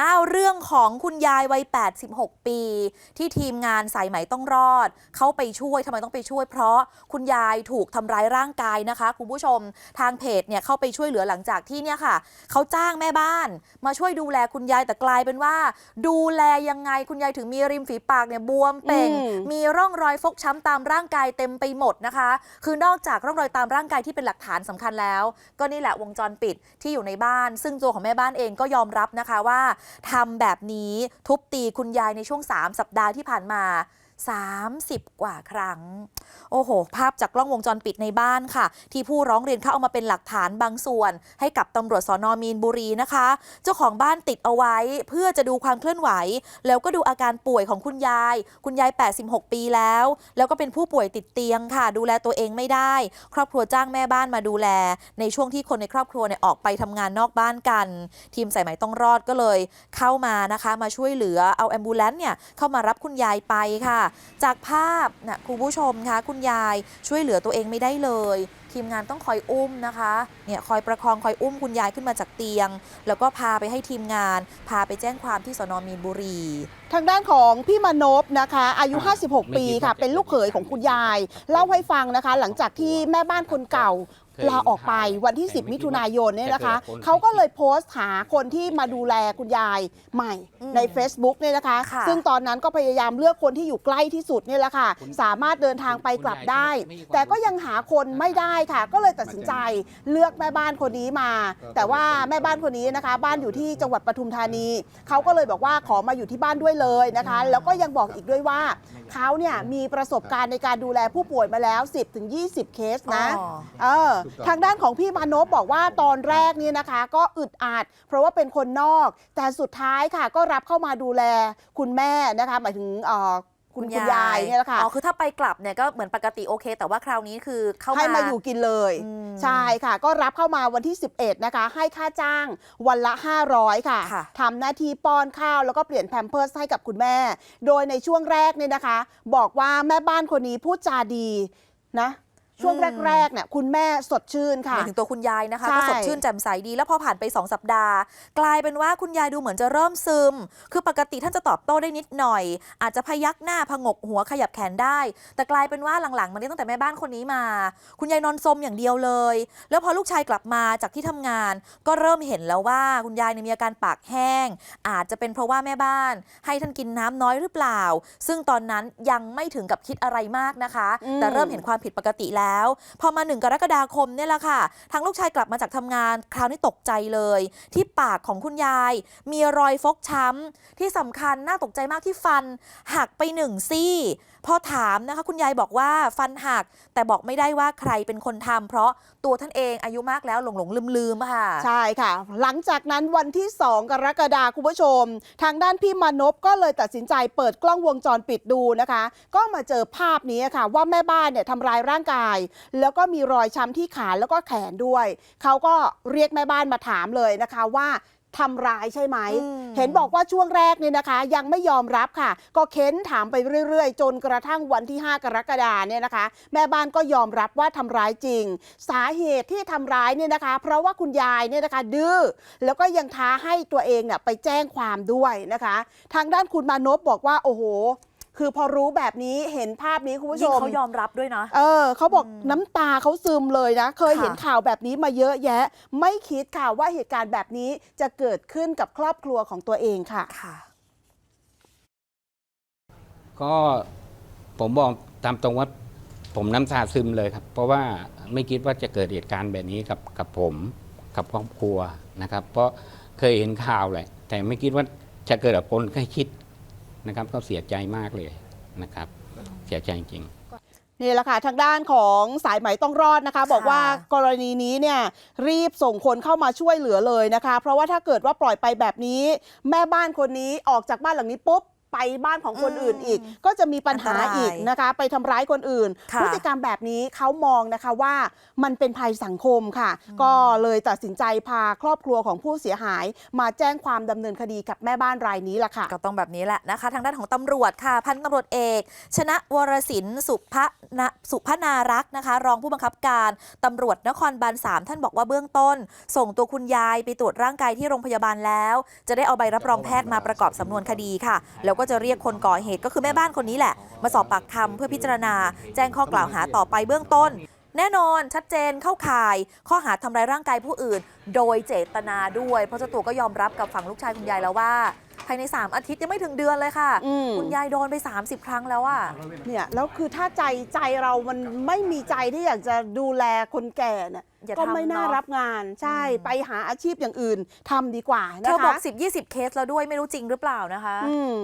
อ้าวเรื่องของคุณยายวัย 86 ปี ที่ทีมงานสายไหมต้องรอด เขาไปช่วยทำไมต้องไปช่วย เพราะคุณยายถูกทำร้ายร่างกายนะคะ คุณผู้ชมทางเพจเนี่ยเข้าไปช่วยเหลือหลังจากที่เนี่ยค่ะเขาจ้างแม่บ้าน มาช่วยดูแลคุณยายแต่กลายเป็นว่า ดูแลยังไงคุณยายถึงมีริมฝีปากเนี่ยบวมเป่ง อืม มีร่องรอยฟกช้ำตามร่างกายเต็มไปหมดนะคะ คือนอกจากร่องรอยตามร่างกายที่เป็นหลักฐานสำคัญแล้ว ก็นี่แหละวงจรปิดที่อยู่ในบ้าน ซึ่งตัวของแม่บ้านเองก็ยอมรับนะคะว่าทำแบบนี้ทุบตีคุณยายในช่วง 3 สัปดาห์ที่ผ่านมา 30 กว่าครั้ง โอ้โห ภาพจากกล้องวงจรปิดในบ้านค่ะ ที่ผู้ร้องเรียนเขาเอามาเป็นหลักฐานบางส่วน ให้กับตำรวจสอนอมีนบุรีนะคะ เจ้าของบ้านติดเอาไว้ เพื่อจะดูความเคลื่อนไหว แล้วก็ดูอาการป่วยของคุณยาย คุณยาย 86 ปีแล้ว แล้วก็เป็นผู้ป่วยติดเตียงค่ะ ดูแลตัวเองไม่ได้ ครอบครัวจ้างแม่บ้านมาดูแล ในช่วงที่คนในครอบครัวเนี่ยออกไปทำงานนอกบ้านกัน ทีมสายไหมต้องรอดก็เลย เข้ามานะคะ มาช่วยเหลือเอาแอมบูเลนเนี่ยเข้ามารับคุณยายไปค่ะจากภาพนะคุณผู้ชมคะคุณยายช่วยเหลือตัวเองไม่ได้เลย ทีมงานต้องคอยอุ้มนะคะเนี่ยคอยประคองคอยอุ้มคุณยายขึ้นมาจากเตียง แล้วก็พาไปให้ทีมงาน พาไปแจ้งความที่สนมีนบุรี ทางด้านของพี่มานพนะคะ อายุอ่า56 ปีค่ะไม่คิดว่าจะเป็นลูกเขยของคุณยาย เล่าให้ฟังนะคะ หลังจากที่แม่บ้านคนเก่าเคย ลาออกไปวันที่แต่ไม่10 มิถุนายนเนี่ยนะคะจะเกิดผลเขาก็เลยโพสต์หาคนที่มาดูแลคุณยายใหม่อืมใน Facebook เนี่ยนะคะค่ะซึ่งตอนนั้นก็พยายามเลือกคนที่อยู่ใกล้ที่สุดเนี่ยแหละค่ะคุณสามารถเดินทางไปกลับได้คุณยายแต่ก็ยังหาคนไม่ได้ค่ะ ก็เลยตัดสินใจเลือกแม่บ้านคนนี้มา แต่ว่าแม่บ้านคนนี้นะคะ บ้านอยู่ที่จังหวัดปทุมธานีเขาก็เลยบอกว่าขอมาอยู่ที่บ้านด้วยเลยนะคะ แล้วก็ยังบอกอีกด้วยว่า เขาเนี่ยมีประสบการณ์ในการดูแลผู้ป่วยมาแล้ว 10-20เคสนะอ๋อ เออถูกต้องทางด้านของพี่มานพบอกว่าตอนแรกเนี่ยนะคะ ก็อึดอัดเพราะว่าเป็นคนนอก แต่สุดท้ายค่ะก็รับเข้ามาดูแลคุณแม่นะคะ หมายถึงเอ่อ คุณคุณยายเนี่ยแหละค่ะอ๋อคือถ้าไปกลับเนี่ยก็เหมือนปกติโอเค แต่ว่าคราวนี้คือเข้ามาให้มาอยู่กินเลยอืมใช่ค่ะ ก็รับเข้ามาวันที่ 11 นะคะ ให้ค่าจ้างวันละ 500 ค่ะค่ะทำหน้าที่ป้อนข้าวแล้วก็เปลี่ยนแพมเพิร์สให้กับคุณแม่ โดยในช่วงแรกเนี่ยนะคะ บอกว่าแม่บ้านคนนี้พูดจาดีนะ ช่วงอืมแรกๆเนี่ยคุณแม่สดชื่นหค่ะมายถึงตัวคุณยายนะคะใช่ก็สดชื่นแจ่มใสดี แล้วพอผ่านไป 2 สัปดาห์ กลายเป็นว่าคุณยายดูเหมือนจะเริ่มซึม คือปกติท่านจะตอบโต้ได้นิดหน่อย อาจจะพยักหน้าพงกหัวขยับแขนได้ แต่กลายเป็นว่าหลังๆ มานี้ตั้งแต่แม่บ้านคนนี้มา คุณยายนอนซมอย่างเดียวเลย แล้วพอลูกชายกลับมาจากที่ทำงาน ก็เริ่มเห็นแล้วว่าคุณยายเนี่ยมีอาการปากแห้ง อาจจะเป็นเพราะว่าแม่บ้าน ให้ท่านกินน้ำน้อยหรือเปล่า ซึ่งตอนนั้นยังไม่ถึงกับคิดอะไรมากนะคะอืมแต่เริ่มเห็นความผิดปกติแล้วพอมาหนึ่งกรกฎาคมเนี่ยแหละค่ะ ทางลูกชายกลับมาจากทำงานคราวนี้ตกใจเลย ที่ปากของคุณยาย มีรอยฟกช้ำที่สำคัญน่าตกใจมากที่ฟันหักไปหนึ่งซี่พอถามนะคะคุณยายบอกว่าฟันหัก แต่บอกไม่ได้ว่าใครเป็นคนทำเพราะตัวท่านเองอายุมากแล้วหลงหลงลืมลืมๆค่ะ ใช่ค่ะ หลังจากนั้นวันที่ 2 กรกฎาคมคุณผู้ชม ทางด้านพี่มานพก็เลยตัดสินใจเปิดกล้องวงจรปิดดูนะคะ ก็มาเจอภาพนี้ค่ะ ว่าแม่บ้านเนี่ยทำร้ายร่างกายแล้วก็มีรอยช้ำที่ขาแล้วก็แขนด้วย เขาก็เรียกแม่บ้านมาถามเลยนะคะว่าทำร้ายใช่ไหมอืมเห็นบอกว่าช่วงแรกเนี่ยนะคะ ยังไม่ยอมรับค่ะ ก็เค้นถามไปเรื่อยๆ จนกระทั่งวันที่ 5 กรกฎาเนี่ยนะคะ แม่บ้านก็ยอมรับว่าทำร้ายจริง สาเหตุที่ทำร้ายเนี่ยนะคะ เพราะว่าคุณยายเนี่ยนะคะ ดื้อแล้วก็ยังท้าให้ตัวเองเนี่ยไปแจ้งความด้วยนะคะ ทางด้านคุณมานพบอกว่าโอ้โห คือพอรู้แบบนี้เห็นภาพนี้คุณผู้ชยิ่งม เขายอมรับด้วยนะ เออเขาบอกอืมน้ำตาเขาซึมเลยนะ เคยค่ะเห็นข่าวแบบนี้มาเยอะแยะ ไม่คิดค่ะว่าเหตุการณ์แบบนี้จะเกิดขึ้นกับครอบครัวของตัวเองค่ะ ค่ะ ก็ผมบอกตามตรงว่าผมน้ำตาซึมเลยครับ เพราะว่าไม่คิดว่าจะเกิดเหตุการณ์แบบนี้กับกับผมกับครอบครัวนะครับ เพราะเคยเห็นข่าวแหละแต่ไม่คิดว่าจะเกิดกับคนใกล้ชิด นะครับ ก็เสียใจมากเลยนะครับ เสียใจจริงนี่แหละค่ะทางด้านของสายไหมต้องรอดนะคะ บอกว่ากรณีนี้เนี่ยรีบส่งคนเข้ามาช่วยเหลือเลยนะคะ เพราะว่าถ้าเกิดว่าปล่อยไปแบบนี้ แม่บ้านคนนี้ออกจากบ้านหลังนี้ปุ๊บ ไปบ้านของคนอืมอื่นอีก ก็จะมีปัญหาอันตรายอีกนะคะ ไปทำร้ายคนอื่นค่ะพฤติกรรมแบบนี้เขามองนะคะว่ามันเป็นภัยสังคมค่ะ ก็เลยตัดสินใจพาครอบครัวของผู้เสียหาย มาแจ้งความดำเนินคดีกับแม่บ้านรายนี้ล่ะค่ะ ก็ต้องแบบนี้แหละนะคะ ทางด้านของตำรวจค่ะ พันตำรวจเอก ชนะวรสินสุภณสุพนารักษ์นะคะ รองผู้บังคับการตำรวจนครบาล3ท่านบอกว่าเบื้องต้น ส่งตัวคุณยายไปตรวจร่างกายที่โรงพยาบาลแล้ว จะได้เอาใบรับรองแพทย์มาประกอบสำนวนคดีค่ะแล้วก็จะเรียกคนก่อเหตุก็คือแม่บ้านคนนี้แหละ มาสอบปากคำเพื่อพิจารณา แจ้งข้อกล่าวหาต่อไปเบื้องต้น แน่นอนชัดเจนเข้าข่าย ข้อหาทำร้ายร่างกายผู้อื่น โดยเจตนาด้วย เพราะเจ้าตัวก็ยอมรับกับฝั่งลูกชายคุณยายแล้วว่า ภายใน 3 อาทิตย์ยังไม่ถึงเดือนเลยค่ะ อืม คุณยายโดนไป 30 ครั้งแล้วอะเนี่ยแล้วคือถ้าใจใจเรามันไม่มีใจที่อยากจะดูแลคนแก่เนี่ยอย่าก็ทำไม่น่าเนอะ รับงานใช่อืมไปหาอาชีพอย่างอื่นทำดีกว่าเธนะอบอกคะ10-20 เคสแล้วด้วยไม่รู้จริงหรือเปล่านะคะ อืม